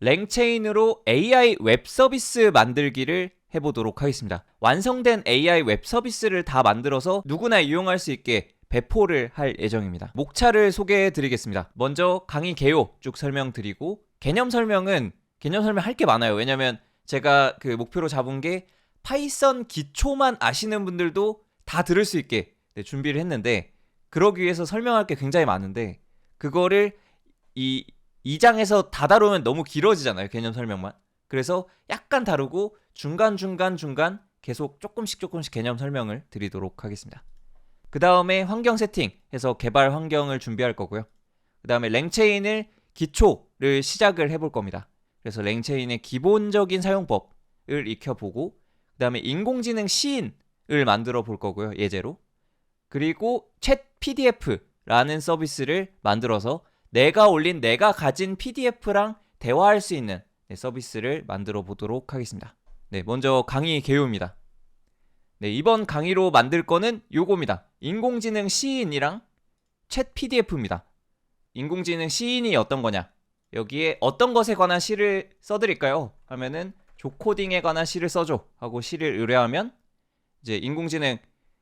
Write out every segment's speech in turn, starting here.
랭체인으로 AI 웹 서비스 만들기를 해보도록 하겠습니다. 완성된 AI 웹 서비스를 다 만들어서 누구나 이용할 수 있게 배포를 할 예정입니다. 목차를 소개해 드리겠습니다. 먼저 강의 개요 쭉 설명드리고 개념 설명은 개념 설명 할 게 많아요. 왜냐면 제가 그 목표로 잡은 게 파이썬 기초만 아시는 분들도 다 들을 수 있게 네, 준비를 했는데 그러기 위해서 설명할 게 굉장히 많은데 그거를 이 2장에서 다 다루면 너무 길어지잖아요. 개념 설명만. 그래서 약간 다루고 중간중간 중간 계속 조금씩 조금씩 개념 설명을 드리도록 하겠습니다. 그 다음에 환경 세팅해서 개발 환경을 준비할 거고요. 그 다음에 랭체인을 기초를 시작을 해볼 겁니다. 그래서 랭체인의 기본적인 사용법을 익혀보고 그 다음에 인공지능 시인을 만들어 볼 거고요. 예제로. 그리고 챗 PDF라는 서비스를 만들어서 내가 올린 내가 가진 PDF랑 대화할 수 있는 네, 서비스를 만들어 보도록 하겠습니다. 네, 먼저 강의 개요입니다. 네, 이번 강의로 만들 거는 요겁니다. 인공지능 시인이랑 챗 PDF입니다. 인공지능 시인이 어떤 거냐? 여기에 어떤 것에 관한 시를 써드릴까요? 하면은 조코딩에 관한 시를 써줘 하고 시를 의뢰하면 이제 인공지능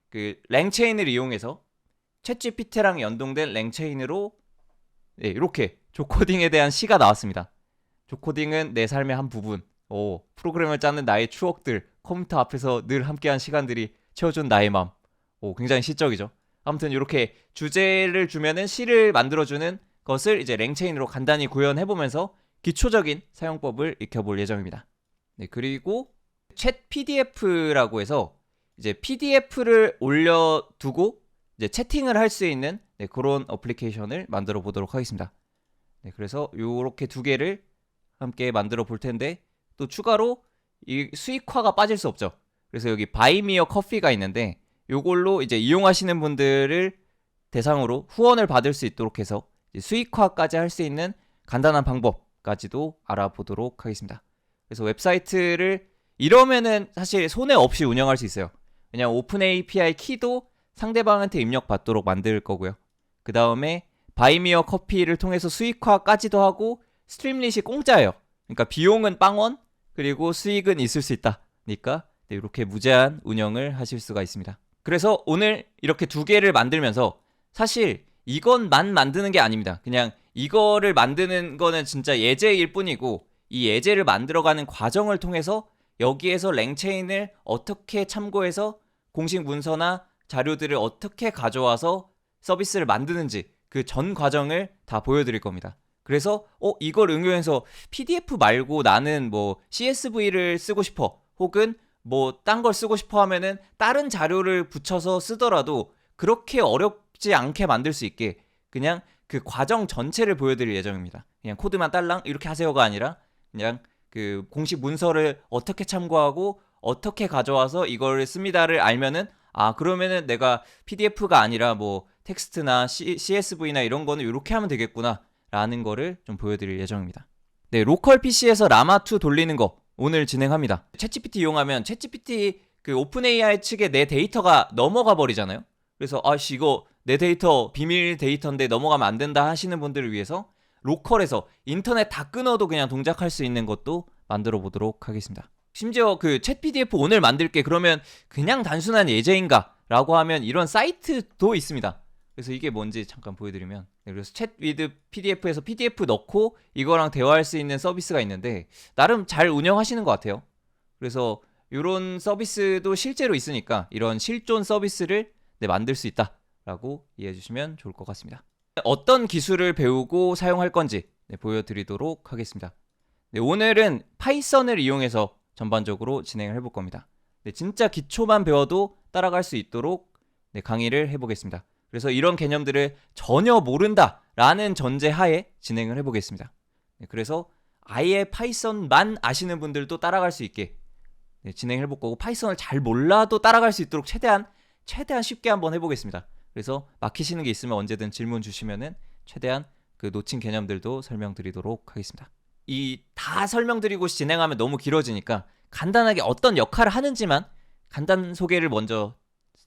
그 랭체인을 이용해서 챗 GPT랑 연동된 랭체인으로 네, 이렇게 조코딩에 대한 시가 나왔습니다. 조코딩은 내 삶의 한 부분. 오, 프로그램을 짜는 나의 추억들, 컴퓨터 앞에서 늘 함께한 시간들이 채워준 나의 마음. 오, 굉장히 시적이죠. 아무튼 이렇게 주제를 주면은 시를 만들어주는 것을 이제 랭체인으로 간단히 구현해보면서 기초적인 사용법을 익혀볼 예정입니다. 네, 그리고 챗 PDF라고 해서 이제 PDF를 올려두고 이제 채팅을 할 수 있는 네, 그런 어플리케이션을 만들어 보도록 하겠습니다. 네, 그래서 이렇게 두 개를 함께 만들어 볼 텐데 또 추가로 이 수익화가 빠질 수 없죠. 그래서 여기 바이미어 커피가 있는데 요걸로 이제 이용하시는 분들을 대상으로 후원을 받을 수 있도록 해서 수익화까지 할 수 있는 간단한 방법까지도 알아보도록 하겠습니다. 그래서 웹사이트를 이러면은 사실 손해 없이 운영할 수 있어요. 그냥 오픈 API 키도 상대방한테 입력받도록 만들 거고요. 그 다음에 바이미어 커피를 통해서 수익화까지도 하고 스트림릿이 공짜예요. 그러니까 비용은 빵원 그리고 수익은 있을 수 있다니까 네, 이렇게 무제한 운영을 하실 수가 있습니다. 그래서 오늘 이렇게 두 개를 만들면서 사실 이것만 만드는 게 아닙니다. 그냥 이거를 만드는 거는 진짜 예제일 뿐이고 이 예제를 만들어가는 과정을 통해서 여기에서 랭체인을 어떻게 참고해서 공식 문서나 자료들을 어떻게 가져와서 서비스를 만드는지 그 전 과정을 다 보여드릴 겁니다. 그래서 어 이걸 응용해서 PDF 말고 나는 뭐 CSV를 쓰고 싶어 혹은 뭐 딴 걸 쓰고 싶어 하면은 다른 자료를 붙여서 쓰더라도 그렇게 어렵지 않게 만들 수 있게 그냥 그 과정 전체를 보여드릴 예정입니다. 그냥 코드만 딸랑 이렇게 하세요가 아니라 그냥 그 공식 문서를 어떻게 참고하고 어떻게 가져와서 이걸 씁니다를 알면은 아 그러면은 내가 PDF가 아니라 뭐 텍스트나 C, CSV나 이런 거는 이렇게 하면 되겠구나 라는 거를 좀 보여드릴 예정입니다. 네 로컬 PC에서 라마2 돌리는 거 오늘 진행합니다. 챗GPT 이용하면 챗GPT 그 오픈 AI 측에 내 데이터가 넘어가 버리잖아요. 그래서 아씨 이거 내 데이터 비밀 데이터인데 넘어가면 안 된다 하시는 분들을 위해서 로컬에서 인터넷 다 끊어도 그냥 동작할 수 있는 것도 만들어 보도록 하겠습니다. 심지어 그 챗 PDF 오늘 만들게 그러면 그냥 단순한 예제인가? 라고 하면 이런 사이트도 있습니다. 그래서 이게 뭔지 잠깐 보여드리면 네, 그래서 챗 위드 PDF에서 PDF 넣고 이거랑 대화할 수 있는 서비스가 있는데 나름 잘 운영하시는 것 같아요. 그래서 이런 서비스도 실제로 있으니까 이런 실존 서비스를 네, 만들 수 있다라고 이해해 주시면 좋을 것 같습니다. 어떤 기술을 배우고 사용할 건지 네, 보여드리도록 하겠습니다. 네, 오늘은 파이썬을 이용해서 전반적으로 진행을 해볼 겁니다. 네, 진짜 기초만 배워도 따라갈 수 있도록 네, 강의를 해보겠습니다. 그래서 이런 개념들을 전혀 모른다라는 전제하에 진행을 해보겠습니다. 네, 그래서 아예 파이썬만 아시는 분들도 따라갈 수 있게 네, 진행을 해볼 거고 파이썬을 잘 몰라도 따라갈 수 있도록 최대한 최대한 쉽게 한번 해보겠습니다. 그래서 막히시는 게 있으면 언제든 질문 주시면은 최대한 그 놓친 개념들도 설명드리도록 하겠습니다. 이 다 설명드리고 진행하면 너무 길어지니까 간단하게 어떤 역할을 하는지만 간단 소개를 먼저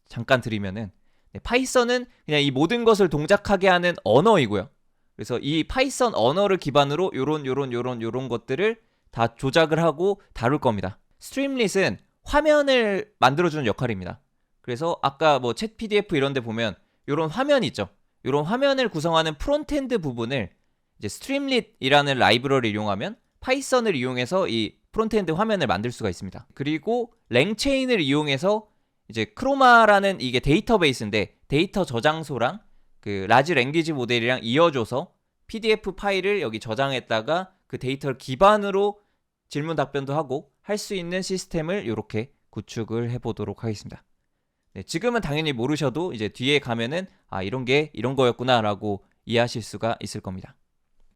잠깐 드리면은 네, 파이썬은 그냥 이 모든 것을 동작하게 하는 언어이고요. 그래서 이 파이썬 언어를 기반으로 요런 요런 요런 요런 것들을 다 조작을 하고 다룰 겁니다. 스트림릿은 화면을 만들어주는 역할입니다. 그래서 아까 뭐 챗 PDF 이런 데 보면 요런 화면 있죠. 요런 화면을 구성하는 프론트엔드 부분을 이제 스트림릿이라는 라이브러리를 이용하면 파이썬을 이용해서 이 프론트엔드 화면을 만들 수가 있습니다. 그리고 랭체인을 이용해서 이제 크로마라는 이게 데이터베이스인데 데이터 저장소랑 그 라지 랭귀지 모델이랑 이어줘서 PDF 파일을 여기 저장했다가 그 데이터를 기반으로 질문 답변도 하고 할 수 있는 시스템을 이렇게 구축을 해보도록 하겠습니다. 네, 지금은 당연히 모르셔도 이제 뒤에 가면은 아 이런 게 이런 거였구나라고 이해하실 수가 있을 겁니다.